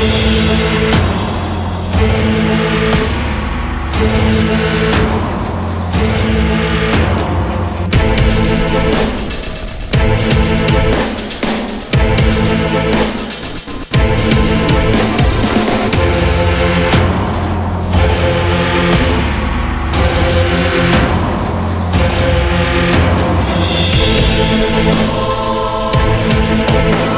We'll be right.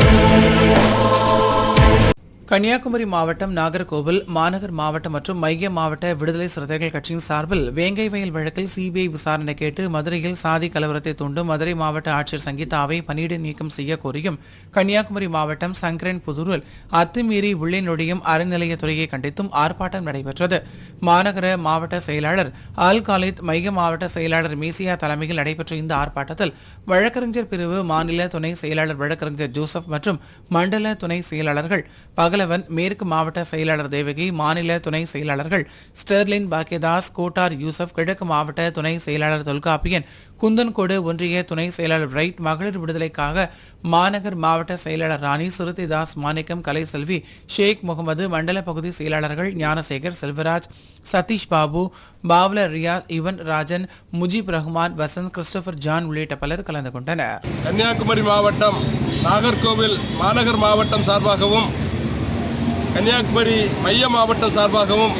Kanyakumari மாவட்டம் நாகர்கோவில் மாநகர் மாவட்டம் மற்றும் மைய மாவட்ட விடுதலை சிறுத்தைகள் கட்சியின் சார்பில் வேங்கை வயல் வழக்கில் சிபிஐ விசாரணை கேட்டு மதுரையில் சாதி கலவரத்தை தூண்டும் மதுரை மாவட்ட ஆட்சியர் சங்கீதாவை பணியிட நீக்கம் செய்ய கோரியும் கன்னியாகுமரி மாவட்டம் சங்கரன் புதூரில் அத்துமீறி உள்ளே நுழையும் அறநிலையத்துறையை கண்டித்தும் ஆர்ப்பாட்டம் நடைபெற்றது. மாநகர மாவட்ட செயலாளர் அல் காலித் மைய மாவட்ட செயலாளர் மீசியா தலைமையில் நடைபெற்ற இந்த ஆர்ப்பாட்டத்தில் வழக்கறிஞர் பிரிவு மாநில துணை செயலாளர் வழக்கறிஞர் ஜோசப் மற்றும் மண்டல துணை செயலாளர்கள் பகலவன் மேற்கு மாவட்ட செயலாளர் தேவகி மாநில துணை செயலாளர்கள் ஸ்டெர்லின் பாக்கியதாஸ் கோட்டார் யூசப் கிழக்கு மாவட்ட துணை செயலாளர் தொல்காப்பியன் குந்தன்கோடு ஒன்றிய துணை செயலாளர் பிரைட் மகளிர் விடுதலைக்காக மாநகர் மாவட்ட செயலாளர் ராணி சிறுத்தைதாஸ் மாணிக்கம் கலைசெல்வி ஷேக் முகமது மண்டல பகுதி செயலாளர்கள் ஞானசேகர் செல்வராஜ் சதீஷ் பாபு பாவ்ல ரியாஸ் இவன் ராஜன் முஜிப் ரஹ்மான் வசந்த் கிறிஸ்டோபர் ஜான் உள்ளிட்ட பலர் கலந்து கொண்டனர். கன்னியாகுமரி மாவட்டம் நாகர்கோவில் மாநகர் மாவட்டம் சார்பாகவும் கன்னியாகுமரி மைய மாவட்டம் சார்பாகவும்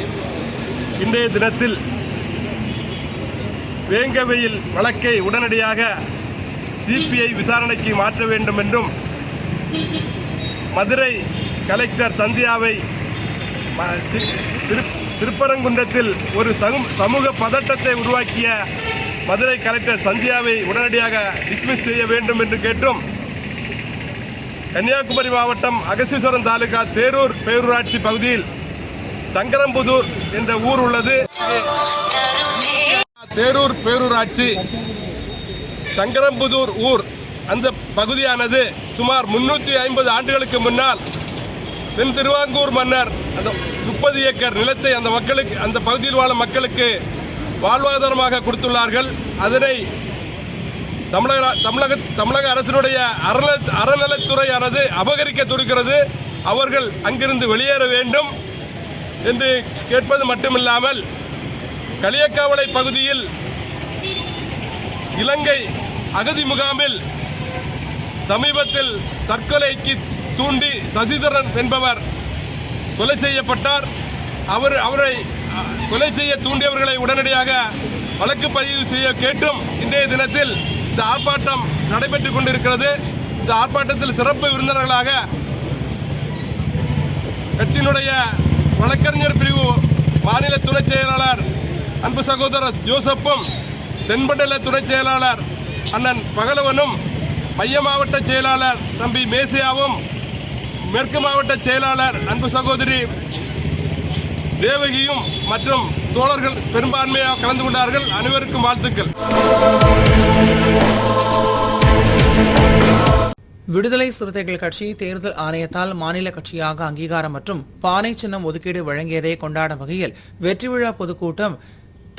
இன்றைய தினத்தில் வேங்கவையில் வழக்கை உடனடியாக சிபிஐ விசாரணைக்கு மாற்ற வேண்டும் என்றும் மதுரை கலெக்டர் சந்தியாவை திருப்பரங்குன்றத்தில் ஒரு சமூக பதட்டத்தை உருவாக்கிய மதுரை கலெக்டர் சந்தியாவை உடனடியாக டிஸ்மிஸ் செய்ய வேண்டும் என்று கேட்டும். கன்னியாகுமரி மாவட்டம் அகசீஸ்வரம் தாலுகா தேரூர் பேரூராட்சி பகுதியில் சங்கரம்புதூர் என்ற ஊர் உள்ளது. தேரூர் பேரூராட்சி சங்கரம்புதூர் ஊர். அந்த பகுதியானது சுமார் முன்னூற்றி ஐம்பது ஆண்டுகளுக்கு முன்னால் தென் திருவாங்கூர் மன்னர் அந்த முப்பது ஏக்கர் நிலத்தை அந்த மக்களுக்கு அந்த பகுதியில் வாழும் மக்களுக்கு வாழ்வாதாரமாக கொடுத்துள்ளார்கள். அதனை தமிழக தமிழக தமிழக அரசினுடைய அறநல அறநலத்துறையானது அபகரிக்க துடிக்கிறது. அவர்கள் அங்கிருந்து வெளியேற வேண்டும் என்று கேட்பது மட்டுமில்லாமல் களியக்காவளை பகுதியில் இலங்கை அகதி முகாமில் சமீபத்தில் தற்கொலைக்கு தூண்டி சசிதரன் என்பவர் கொலை செய்யப்பட்டார். அவர் அவரை கொலை செய்ய தூண்டியவர்களை உடனடியாக வழக்கு பதிவு செய்ய கேட்டும். இன்றைய தினத்தில் இந்த ஆர்ப்பாட்டம் நடைபெற்றுக் கொண்டிருக்கிறது. இந்த ஆர்ப்பாட்டத்தில் சிறப்பு விருந்தினர்களாக கட்சியினுடைய வழக்கறிஞர் பிரிவு மாநில துணைச் செயலாளர் அன்பு சகோதரர் ஜோசப்பும் தென்பண்டல துணைச் செயலாளர் அண்ணன் பகலவனும் மைய மாவட்ட செயலாளர் தம்பி மேசியாவும் மேற்கு மாவட்ட செயலாளர் அன்பு சகோதரி தேவகியும் மற்றும் தோழர்கள் பெரும்பான்மையாக கலந்து கொண்டார்கள். அனைவருக்கும் வாழ்த்துக்கள். விடுதலை சிறுத்தைகள் கட்சி தேர்தல் ஆணையத்தால் மாநில கட்சியாக அங்கீகாரம் மற்றும் பானை சின்னம் ஒதுக்கீடு வழங்கியதை கொண்டாடும் வகையில் வெற்றி விழா பொதுக்கூட்டம்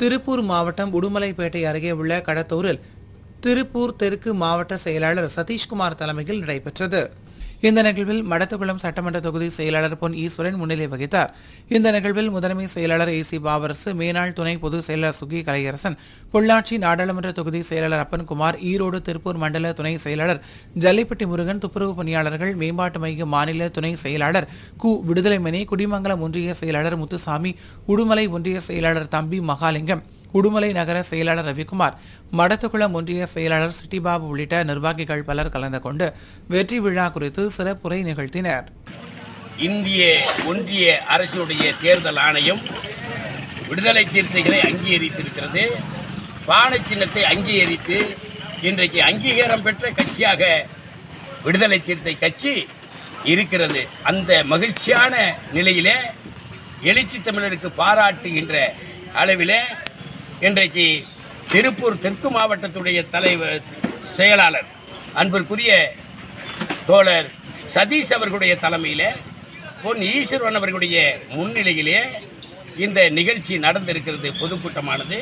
திருப்பூர் மாவட்டம் உடுமலைப்பேட்டை அருகே உள்ள கடத்தூரில் திருப்பூர் தெற்கு மாவட்ட செயலாளர் சதீஷ்குமார் தலைமையில் நடைபெற்றது. இந்த நிகழ்வில் மடத்துக்குளம் சட்டமன்ற தொகுதி செயலாளர் பொன் ஈஸ்வரன் முன்னிலை வகித்தார். இந்த நிகழ்வில் முதன்மை செயலாளர் ஏ சி பாவரசு மேனாள் துணை பொதுச் செயலாளர் சுகி கலையரசன் பொள்ளாச்சி நாடாளுமன்ற தொகுதி செயலாளர் அப்பன்குமார் ஈரோடு திருப்பூர் மண்டல துணை செயலாளர் ஜல்லிப்பட்டி முருகன் துப்புரவு பணியாளர்கள் மேம்பாட்டு மைய மாநில துணை செயலாளர் கு. விடுதலைமணி குடிமங்கலம் ஒன்றிய செயலாளர் முத்துசாமி உடுமலை ஒன்றிய செயலாளர் தம்பி மகாலிங்கம். உடுமலை நகர செயலாளர் ரவிக்குமார் மடத்துக்குளம் ஒன்றிய செயலாளர் சிட்டிபாபு உள்ளிட்ட நிர்வாகிகள் பலர் கலந்து கொண்டு வெற்றி விழா குறித்து சிறப்புரை நிகழ்த்தினர். இந்திய ஒன்றிய அரசுடைய தேர்தல் ஆணையம் விடுதலை சிறுத்தைகளை அங்கீகரித்திருக்கிறது. பானை சின்னத்தை அங்கீகரித்து இன்றைக்கு அங்கீகாரம் பெற்ற கட்சியாக விடுதலை சிறுத்தை கட்சி இருக்கிறது. அந்த மகிழ்ச்சியான நிலையிலே எழுச்சி தமிழருக்கு பாராட்டுகின்ற அளவிலே இன்றைக்கு திருப்பூர் தெற்கு மாவட்டத்துடைய தலைவர் செயலாளர் அன்பிற்குரிய தோழர் சதீஷ் அவர்களுடைய தலைமையில் பொன் ஈஸ்வரன் அவர்களுடைய முன்னிலையிலே இந்த நிகழ்ச்சி நடந்திருக்கிறது பொதுக்கூட்டமானது.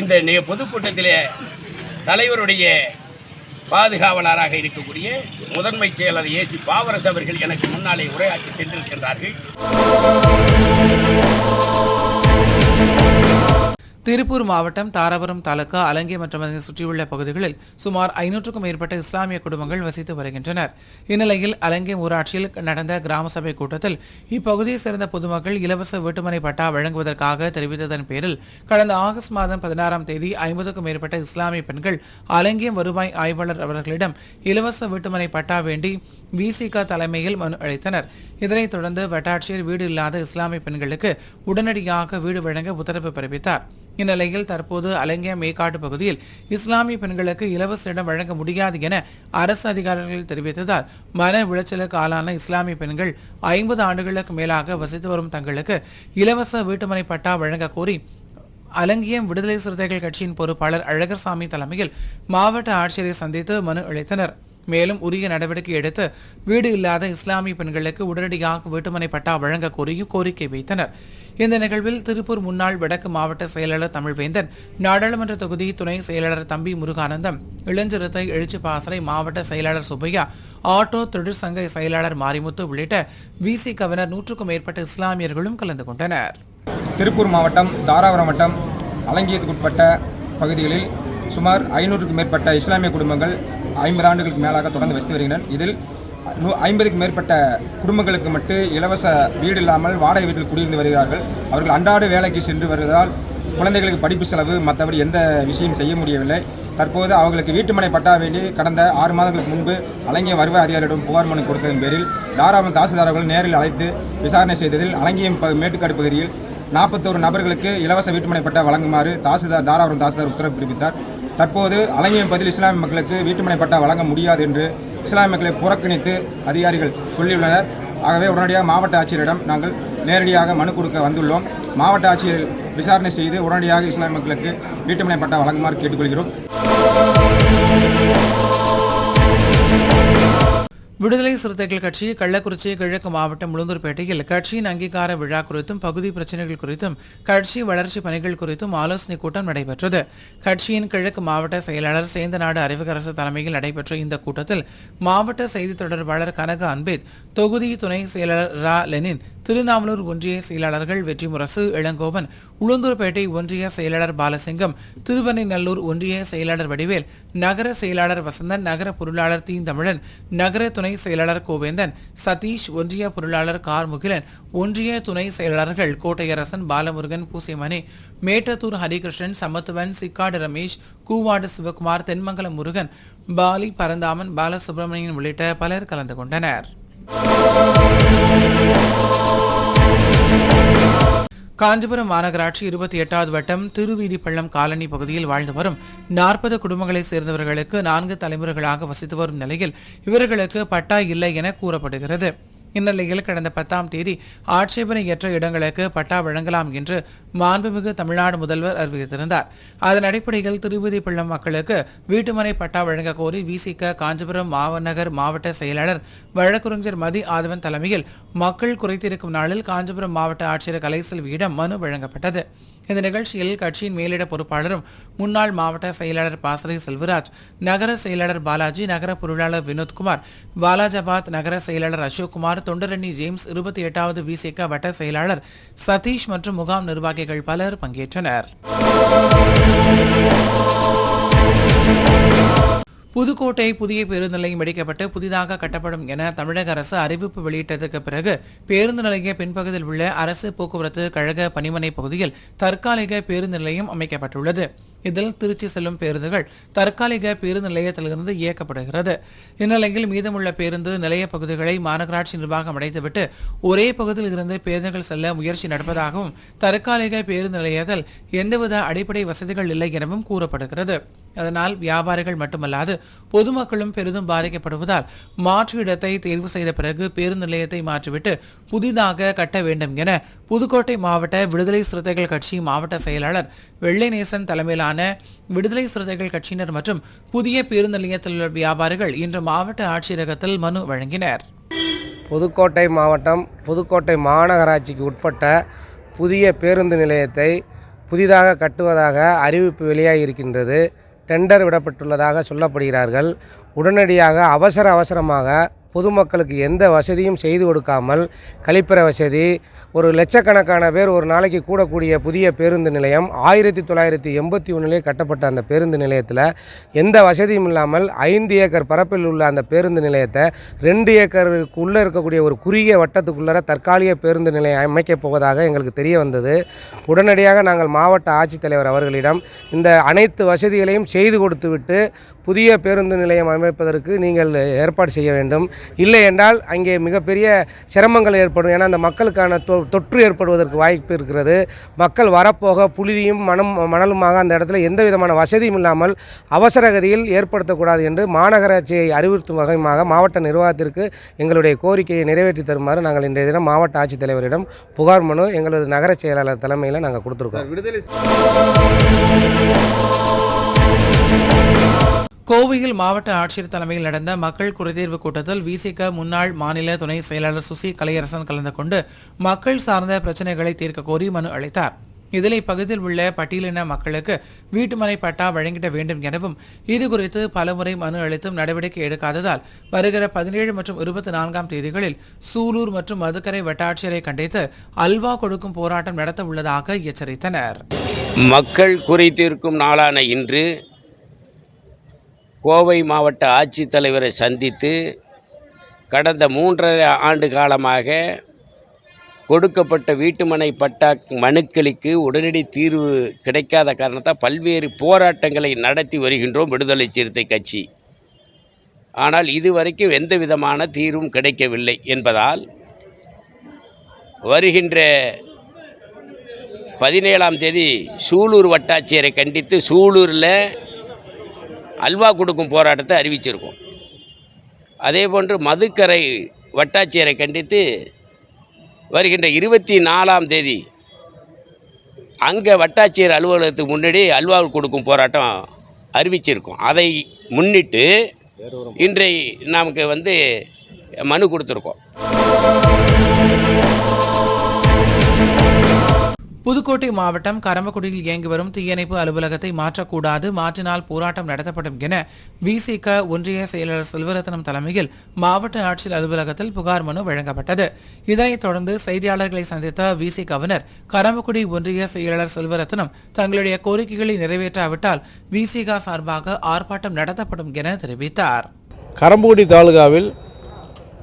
இந்த பொதுக்கூட்டத்தில் தலைவருடைய பாதுகாவலராக இருக்கக்கூடிய முதன்மை செயலர் ஏசி பாவரசு அவர்கள் எனக்கு முன்னாலே உரையாற்றி சென்றிருக்கின்றார்கள். திருப்பூர் மாவட்டம் தாராபுரம் தாலுகா அலங்கை மற்றும் அதனை சுற்றியுள்ள பகுதிகளில் சுமார் ஐநூற்றுக்கும் மேற்பட்ட இஸ்லாமிய குடும்பங்கள் வசித்து வருகின்றனர். இந்நிலையில் அலங்கை ஊராட்சியில் நடந்த கிராம சபை கூட்டத்தில் இப்பகுதியைச் சேர்ந்த பொதுமக்கள் இலவச வீட்டுமனை பட்டா வழங்குவதற்காக தெரிவித்ததன் பேரில் கடந்த ஆகஸ்ட் மாதம் பதினாறாம் தேதி ஐம்பதுக்கும் மேற்பட்ட இஸ்லாமிய பெண்கள் அலங்கியம் வருவாய் ஆய்வாளர் அவர்களிடம் இலவச வீட்டுமனை பட்டா வேண்டி விசிக தலைமையில் மனு அளித்தனர். இதனைத் தொடர்ந்து வட்டாட்சியர் வீடு இல்லாத இஸ்லாமிய பெண்களுக்கு உடனடியாக வீடு வழங்க உத்தரவு பிறப்பித்தார். இந்நிலையில் தற்போது அலங்கிய மேக்காட்டு பகுதியில் இஸ்லாமிய பெண்களுக்கு இலவச இடம் வழங்க முடியாது என அரசு அதிகாரிகள் தெரிவித்ததால் மன விளைச்சலுக்கு ஆளான இஸ்லாமிய பெண்கள் ஐம்பது ஆண்டுகளுக்கு மேலாக வசித்து வரும் தங்களுக்கு இலவச வீட்டுமனை பட்டா வழங்க கோரி அலங்கியம் விடுதலை சிறுத்தைகள் கட்சியின் பொறுப்பாளர் அழகர்சாமி தலைமையில் மாவட்ட ஆட்சியரை சந்தித்து மனு அளித்தனர். மேலும் உரிய நடவடிக்கை எடுத்து வீடு இல்லாத இஸ்லாமிய பெண்களுக்கு உடனடியாக வீட்டுமனை பட்டா வழங்க கோரியும் கோரிக்கை வைத்தனர். இந்த நிகழ்வில் திருப்பூர் முன்னாள் வடக்கு மாவட்ட செயலாளர் தமிழ்வேந்தன் நாடாளுமன்ற தொகுதி துணை செயலாளர் தம்பி முருகானந்தம் இளஞ்சிறுத்தை எழுச்சி பாசறை மாவட்ட செயலாளர் சுப்பையா ஆட்டோ தொழிற்சங்க செயலாளர் மாரிமுத்து உள்ளிட்ட விசி கவர்னர் நூற்றுக்கும் மேற்பட்ட இஸ்லாமியர்களும் கலந்து கொண்டனர். திருப்பூர் மாவட்டம் தாராபுரம் வட்டம் அலங்கியத்துக்குட்பட்ட பகுதிகளில் சுமார் ஐநூறுக்கு மேற்பட்ட இஸ்லாமிய குடும்பங்கள் ஐம்பது ஆண்டுகளுக்கு மேலாக தொடர்ந்து வசித்து வருகின்றன. இதில் நூ- ஐம்பதுக்கு மேற்பட்ட குடும்பங்களுக்கு மட்டும் இலவச வீடு இல்லாமல் வாடகை வீட்டில் குடியிருந்து வருகிறார்கள். அவர்கள் அன்றாட வேலைக்கு சென்று வருவதால் குழந்தைகளுக்கு படிப்பு செலவு மற்றபடி எந்த விஷயம் செய்ய முடியவில்லை. தற்போது அவர்களுக்கு வீட்டுமனை பட்டா வேண்டி கடந்த ஆறு மாதங்களுக்கு முன்பு அலங்கியம் வருவாய் அதிகாரியிடம் புகார் மனு கொடுத்ததன் பேரில் தாராபுரம் தாசில்தாரர்கள் நேரில் அழைத்து விசாரணை செய்ததில் அலங்கியம் மேட்டுக்காடு பகுதியில் நாற்பத்தோரு நபர்களுக்கு இலவச வீட்டுமனை பட்டா வழங்குமாறு தாசில்தார் தாராபுரம் தாசில்தார் உத்தரவு பிறப்பித்தார். தற்போது அலங்கியம் பதில் இஸ்லாமிய மக்களுக்கு வீட்டுமனை பட்டா வழங்க முடியாது என்று இஸ்லாமிய மக்களை புறக்கணித்து அதிகாரிகள் சொல்லியுள்ளனர். ஆகவே உடனடியாக மாவட்ட ஆட்சியரிடம் நாங்கள் நேரடியாக மனு கொடுக்க வந்துள்ளோம். மாவட்ட ஆட்சியர் விசாரணை செய்து உடனடியாக இஸ்லாமிய மக்களுக்கு வீட்டுமனை பட்டா வழங்குமாறு கேட்டுக்கொள்கிறோம். விடுதலை சிறுத்தைகள் கட்சி கள்ளக்குறிச்சி கிழக்கு மாவட்டம் உளுந்தூர்பேட்டையில் கட்சியின் அங்கீகார விழா குறித்தும் பகுதி பிரச்சனைகள் குறித்தும் கட்சி வளர்ச்சி பணிகள் குறித்தும் ஆலோசனை கூட்டம் நடைபெற்றது. கட்சியின் கிழக்கு மாவட்ட செயலாளர் சேந்தநாடு அறிவகரசு தலைமையில் நடைபெற்ற இந்த கூட்டத்தில் மாவட்ட செய்தி தொடர்பாளர் கனக அன்பேத் தொகுதி துணை செயலாளர் ரா லெனின் திருநாவலூர் ஒன்றிய செயலாளர்கள் வெற்றிமுரசு இளங்கோவன் உளுந்தூர்பேட்டை ஒன்றிய செயலாளர் பாலசிங்கம் திருவெண்ணைநல்லூர் ஒன்றிய செயலாளர் வடிவேல் நகர செயலாளர் வசந்தன் நகர பொருளாளர் தீந்தமிழன் நகர துணை செயலாளர் கோவேந்தன் சதீஷ் ஒன்றிய பொருளாளர் கார்முகிலன் ஒன்றிய துணை செயலாளர்கள் கோட்டையரசன் பாலமுருகன் பூசிமணி மேட்டத்தூர் ஹரிகிருஷ்ணன் சமத்துவன் சிக்காடு ரமேஷ் கூவாடு சிவகுமார் தென்மங்கலம் முருகன் பாலி பரந்தாமன் பாலசுப்ரமணியன் உள்ளிட்ட பலர் கலந்து கொண்டனர். காஞ்சிபுரம் மாநகராட்சி இருபத்தி எட்டாவது வட்டம் திருவீதிப்பள்ளம் காலனி பகுதியில் வாழ்ந்து வரும் நாற்பது குடும்பங்களைச் சேர்ந்தவர்களுக்கு நான்கு தலைமுறைகளாக வசித்து வரும் நிலையில் இவர்களுக்கு பட்டா இல்லை என கூறப்படுகிறது. இந்நிலையில் கடந்த பத்தாம் தேதி ஆட்சேபனையற்ற இடங்களுக்கு பட்டா வழங்கலாம் என்று மாண்புமிகு தமிழ்நாடு முதல்வர் அறிவித்திருந்தார். அதன் அடிப்படையில் திருவிதிப்பள்ளம் மக்களுக்கு வீட்டுமனை பட்டா வழங்க கோரி விசிக காஞ்சிபுரம் மாவநகர் மாவட்ட செயலாளர் வழக்குரைஞர் மதி ஆதவன் தலைமையில் மக்கள் குறைத்திருக்கும் நாளில் காஞ்சிபுரம் மாவட்ட ஆட்சியர் கலைசெல்வியிடம் மனு வழங்கப்பட்டது. இந்த நிகழ்ச்சியில் கட்சியின் மேலிட பொறுப்பாளரும் முன்னாள் மாவட்ட செயலாளர் பாசறை செல்வராஜ் நகர செயலாளர் பாலாஜி நகர பொருளாளர் வினோத்குமார் பாலாஜாபாத் நகர செயலாளர் அசோக்குமார் தொண்டரணி ஜேம்ஸ் இருபத்தி எட்டாவது விசேக வட்ட செயலாளர் சதீஷ் மற்றும் முகாம் நிர்வாகிகள் பலர் பங்கேற்றனர். புதுக்கோட்டை புதிய பேருந்து நிலையம் இடிக்கப்பட்டு புதிதாக கட்டப்படும் என தமிழக அரசு அறிவிப்பு வெளியிட்டதற்கு பிறகு பேருந்து நிலைய பின்பகுதியில் உள்ள அரசு போக்குவரத்து கழக பணிமனை பகுதியில் தற்காலிக பேருந்து நிலையம் அமைக்கப்பட்டுள்ளது. இதில் திருச்சி செல்லும் பேருந்துகள் தற்காலிக பேருந்து நிலையத்திலிருந்து இயக்கப்படுகிறது. இந்நிலையில் மீதமுள்ள பேருந்து நிலைய பகுதிகளை மாநகராட்சி நிர்வாகம் அடைத்துவிட்டு ஒரே பகுதியில் இருந்து பேருந்துகள் செல்ல முயற்சி நடப்பதாகவும் தற்காலிக பேருந்து நிலையத்தில் எந்தவித அடிப்படை வசதிகள் இல்லை எனவும் கூறப்படுகிறது. அதனால் வியாபாரிகள் மட்டுமல்லாது பொதுமக்களும் பெரிதும் பாதிக்கப்படுவதால் மாற்று இடத்தை தேர்வு செய்த பிறகு பேருந்து நிலையத்தை மாற்றிவிட்டு புதிதாக கட்ட வேண்டும் என புதுக்கோட்டை மாவட்ட விடுதலை சிறுத்தைகள் கட்சி மாவட்ட செயலாளர் வெள்ளைநேசன் தலைமையிலான விடுதலை சிறுத்தைகள் கட்சியினர் மற்றும் புதிய பேருந்து நிலையத்தில் உள்ள வியாபாரிகள் இன்று மாவட்ட ஆட்சியரகத்தில் மனு வழங்கினர். புதுக்கோட்டை மாவட்டம் புதுக்கோட்டை மாநகராட்சிக்கு உட்பட்ட புதிய பேருந்து நிலையத்தை புதிதாக கட்டுவதாக அறிவிப்பு வெளியாகி இருக்கின்றது டெண்டர் விடப்பட்டுள்ளதாக சொல்லப்படுகிறார்கள். உடனடியாக அவசர அவசரமாக பொதுமக்களுக்கு எந்த வசதியும் செய்து கொடுக்காமல் கழிப்பற வசதி ஒரு லட்சக்கணக்கான பேர் ஒரு நாளைக்கு கூடக்கூடிய புதிய பேருந்து நிலையம் ஆயிரத்தி தொள்ளாயிரத்தி எண்பத்தி ஒன்றிலே கட்டப்பட்ட அந்த பேருந்து நிலையத்தில் எந்த வசதியும் இல்லாமல் ஐந்து ஏக்கர் பரப்பில் உள்ள அந்த பேருந்து நிலையத்தை ரெண்டு ஏக்கருக்குள்ளே இருக்கக்கூடிய ஒரு குறுகிய வட்டத்துக்குள்ளே தற்காலிக பேருந்து நிலையம் அமைக்கப் போவதாக எங்களுக்கு தெரிய வந்தது. உடனடியாக நாங்கள் மாவட்ட ஆட்சித்தலைவர் அவர்களிடம் இந்த அனைத்து வசதிகளையும் செய்து கொடுத்துவிட்டு புதிய பேருந்து நிலையம் அமைப்பதற்கு நீங்கள் ஏற்பாடு செய்ய வேண்டும். இல்லை என்றால் அங்கே மிகப்பெரிய சிரமங்கள் ஏற்படும். ஏன்னா அந்த மக்களுக்கான தொ தொற்று ஏற்படுவதற்கு வாய்ப்பு இருக்கிறது. மக்கள் வரப்போக புழுதியும் மணம் மணலுமாக அந்த இடத்துல எந்த விதமான வசதியும் இல்லாமல் அவசர கதியில் ஏற்படுத்தக்கூடாது என்று மாநகராட்சியை அறிவுறுத்தும் வகையுமாக மாவட்ட நிர்வாகத்திற்கு எங்களுடைய கோரிக்கையை நிறைவேற்றி தருமாறு நாங்கள் இன்றைய தினம் மாவட்ட ஆட்சித்தலைவரிடம் புகார் மனு எங்களது நகர செயலாளர் தலைமையில் நாங்கள் கொடுத்துருக்கோம். விடுதலை கோவையில் மாவட்ட ஆட்சியர் தலைமையில் நடந்த மக்கள் குறைதீர்வு கூட்டத்தில் விசிக முன்னாள் மாநில துணை செயலாளர் சுசி கலையரசன் கலந்து கொண்டு மக்கள் சார்ந்த பிரச்சனைகளை தீர்க்க கோரி மனு அளித்தார். இதில் இப்பகுதியில் உள்ள பட்டியலின மக்களுக்கு வீட்டுமனை பட்டா வழங்கிட வேண்டும் எனவும் இது குறித்து பலமுறை மனு அளித்தும் நடவடிக்கை எடுக்காததால் வருகிற பதினேழு மற்றும் இருபத்தி நான்காம் தேதிகளில் சூலூர் மற்றும் மதுக்கரை வட்டாட்சியரை கண்டித்து அல்வா கொடுக்கும் போராட்டம் நடத்த உள்ளதாக எச்சரித்தனர். மக்கள் குறை தீர்க்கும் நாளான இன்று கோவை மாவட்ட ஆட்சித்தலைவரை சந்தித்து கடந்த மூன்றரை ஆண்டு காலமாக கொடுக்கப்பட்ட வீட்டுமனை பட்டா மனுக்களுக்கு உடனடி தீர்வு கிடைக்காத காரணத்தால் பல்வேறு போராட்டங்களை நடத்தி வருகின்றோம் விடுதலை சிறுத்தை கட்சி. ஆனால் இதுவரைக்கும் எந்த விதமான தீர்வும் கிடைக்கவில்லை என்பதால் வருகின்ற பதினேழாம் தேதி சூலூர் வட்டாட்சியரை கண்டித்து சூலூரில் அல்வா கொடுக்கும் போராட்டத்தை அறிவிச்சிருக்கோம். அதே போன்று மதுக்கரை வட்டாட்சியரை கண்டித்து வருகின்ற இருபத்தி நாலாம் தேதி அங்கே வட்டாட்சியர் அலுவலகத்துக்கு முன்னாடி அல்வா கொடுக்கும் போராட்டம் அறிவிச்சிருக்கோம். அதை முன்னிட்டு இன்றை நமக்கு வந்து மனு கொடுத்துருக்கோம். புதுக்கோட்டை மாவட்டம் கரம்பக்குடியில் இயங்கி வரும் தீயணைப்பு அலுவலகத்தை மாற்றக்கூடாது மாற்றினால் போராட்டம் நடத்தப்படும் என விசிக ஒன்றிய செயலாளர் செல்வரத்னம் தலைமையில் மாவட்ட ஆட்சியர் அலுவலகத்தில் புகார் மனு வழங்கப்பட்டது. இதனைத் தொடர்ந்து செய்தியாளர்களை சந்தித்த விசிகவினர் கரம்பக்குடி ஒன்றிய செயலாளர் செல்வரத்னம் தங்களுடைய கோரிக்கைகளை நிறைவேற்றாவிட்டால் விசிக சார்பாக ஆர்ப்பாட்டம் நடத்தப்படும் என தெரிவித்தார். கரம்பக்குடி தாலுகாவில்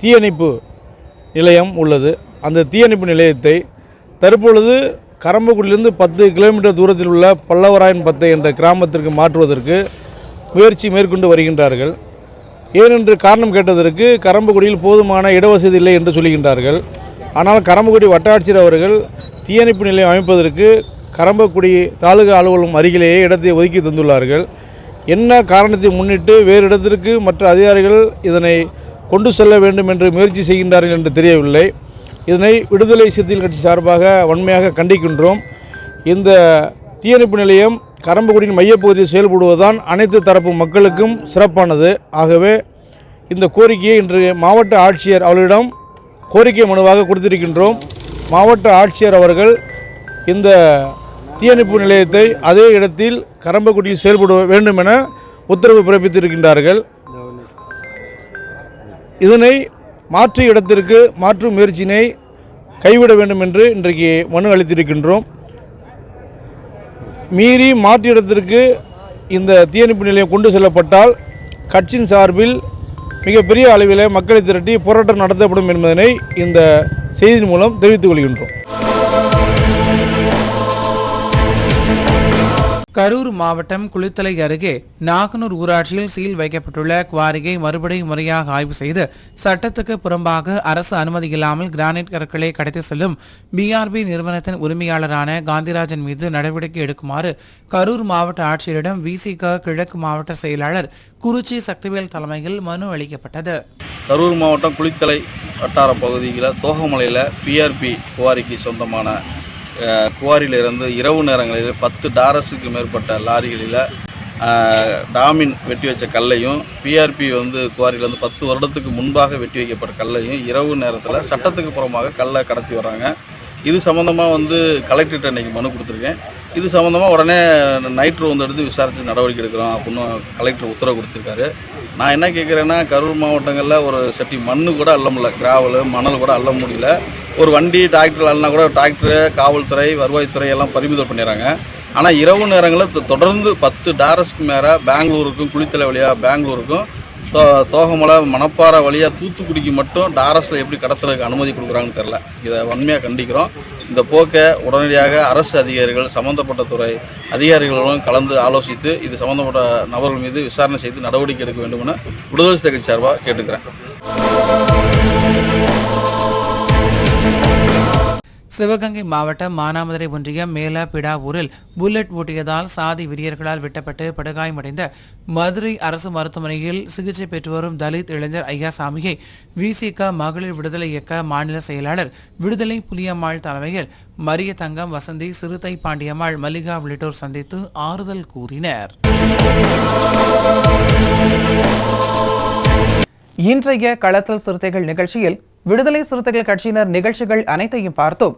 தீயணைப்பு நிலையம் உள்ளது. அந்த தீயணைப்பு நிலையத்தை தற்பொழுது கரம்பக்குடியிலிருந்து பத்து கிலோமீட்டர் தூரத்தில் உள்ள பல்லவராயன் பத்தை என்ற கிராமத்திற்கு மாற்றுவதற்கு முயற்சி மேற்கொண்டு வருகின்றார்கள். ஏனென்று காரணம் கேட்டதற்கு கரம்பக்குடியில் போதுமான இடவசதி இல்லை என்று சொல்கின்றார்கள். ஆனால் கரம்பக்குடி வட்டாட்சியர் அவர்கள் தீயணைப்பு நிலையம் அமைப்பதற்கு கரம்பக்குடி தாலுகா அலுவலகம் அருகிலேயே இடத்தை ஒதுக்கி தந்துள்ளார்கள். என்ன காரணத்தை முன்னிட்டு வேறு இடத்திற்கு மற்ற அதிகாரிகள் இதனை கொண்டு செல்ல வேண்டும் என்று முயற்சி செய்கின்றார்கள் என்று தெரியவில்லை. இதனை விடுதலை சிறுத்தைகள் கட்சி சார்பாக வன்மையாக கண்டிக்கின்றோம். இந்த தீயணைப்பு நிலையம் கரம்பக்குடியின் மையப்பகுதியில் செயல்படுவதுதான் அனைத்து தரப்பு மக்களுக்கும் சிறப்பானது. ஆகவே இந்த கோரிக்கையை இன்று மாவட்ட ஆட்சியர் அவர்களிடம் கோரிக்கை மனுவாக கொடுத்திருக்கின்றோம். மாவட்ட ஆட்சியர் அவர்கள் இந்த தீயணைப்பு நிலையத்தை அதே இடத்தில் கரம்பக்குடியில் செயல்பட வேண்டும் என உத்தரவு பிறப்பித்திருக்கின்றார்கள். இதனை மாற்று இடத்திற்கு மாற்றும் முயற்சியினை கைவிட வேண்டும் என்று இன்றைக்கு மனு அளித்திருக்கின்றோம். மீறி மாற்று இடத்திற்கு இந்த தீயணைப்பு நிலையம் கொண்டு செல்லப்பட்டால் கட்சியின் சார்பில் மிகப்பெரிய அளவில் மக்களை திரட்டி போராட்டம் நடத்தப்படும் என்பதனை இந்த செய்தியின் மூலம் தெரிவித்துக் கொள்கின்றோம். கரூர் மாவட்டம் குளித்தலை அருகே நாகனூர் ஊராட்சியில் சீல் வைக்கப்பட்டுள்ள குவாரியை மறுபடியும் முறையாக ஆய்வு செய்து சட்டத்துக்கு புறம்பாக அரசு அனுமதி இல்லாமல் கிரானைட் கற்களை கடத்தி செல்லும் பிஆர்பி நிறுவனத்தின் உரிமையாளரான காந்திராஜன் மீது நடவடிக்கை எடுக்குமாறு கரூர் மாவட்ட ஆட்சியரிடம் விசிக கிழக்கு மாவட்ட செயலாளர் குறிச்சி சக்திவேல் தலைமையில் மனு அளிக்கப்பட்டது. கரூர் மாவட்டம் குளித்தலை வட்டார பகுதியில் தோகமலையில் பிஆர்பி குவாரிக்கு சொந்தமான குவாரியிலிருந்து இரவு நேரங்களில் பத்து டாரஸுக்கு மேற்பட்ட லாரிகளில் டாமின் வெட்டி வச்ச கல்லையும் பிஆர்பி வந்து குவாரியிலேருந்து பத்து வருடத்துக்கு முன்பாக வெட்டி வைக்கப்பட்ட கல்லையும் இரவு நேரத்தில் சட்டத்துக்கு புறமாக கல்லை கடத்தி வர்றாங்க. இது சம்மந்தமாக வந்து கலெக்டர்கிட்ட இன்றைக்கி மனு கொடுத்துருக்கேன். இது சம்மந்தமாக உடனே நைட்ரு வந்து எடுத்து விசாரித்து நடவடிக்கை எடுக்கிறோம் அப்படின்னு கலெக்டர் உத்தரவு கொடுத்துருக்காரு. நான் என்ன கேட்குறேன்னா கரூர் மாவட்டங்களில் ஒரு செட்டி மண்ணு கூட அள்ள முடியல. கிராவல் மணல் கூட அள்ள முடியல. ஒரு வண்டி டிராக்டர் அள்ளனா கூட டிராக்டரு காவல்துறை வருவாய்த்துறை எல்லாம் பறிமுதல் பண்ணிடுறாங்க. ஆனால் இரவு நேரங்களில் தொடர்ந்து பத்து டாரஸ்க்கு மேலே பெங்களூருக்கும் குளித்தலை வழியாக பெங்களூருக்கும் தோ தோகமலை மணப்பாறை வழியாக தூத்துக்குடிக்கு மட்டும் டாரஸில் எப்படி கடத்துறதுக்கு அனுமதி கொடுக்குறாங்கன்னு தெரில இதை வன்மையாக கண்டிக்கிறோம். இந்த போக்கை உடனடியாக அரசு அதிகாரிகள் சம்மந்தப்பட்ட துறை அதிகாரிகளுடன் கலந்து ஆலோசித்து இது சம்மந்தப்பட்ட நபர்கள் மீது விசாரணை செய்து நடவடிக்கை எடுக்க வேண்டும் என விடுதலை கட்சி சார்பாக கேட்டுக்கிறேன். சிவகங்கை மாவட்டம் மானாமதுரை ஒன்றியம் மேலாபிடாவூரில் புல்லட் ஓட்டியதால் சாதி வெறியர்களால் வெட்டப்பட்டு படுகாயமடைந்த மதுரை அரசு மருத்துவமனையில் சிகிச்சை பெற்று வரும் தலித் இளைஞர் ஐயாசாமியை விசிக மகளிர் விடுதலை இயக்க மாநில செயலாளர் விடுதலை புலியம்மாள் தலைமையில் மரிய தங்கம் வசந்தி சிறுத்தை பாண்டியம்மாள் மல்லிகா உள்ளிட்டோர் சந்தித்து ஆறுதல் கூறினர். இன்றைய களத்தல் சிறுத்தைகள் நிகழ்ச்சியில் விடுதலை சிறுத்தைகள் கட்சியினர் நிகழ்ச்சிகள் அனைத்தையும் பார்த்தோம்.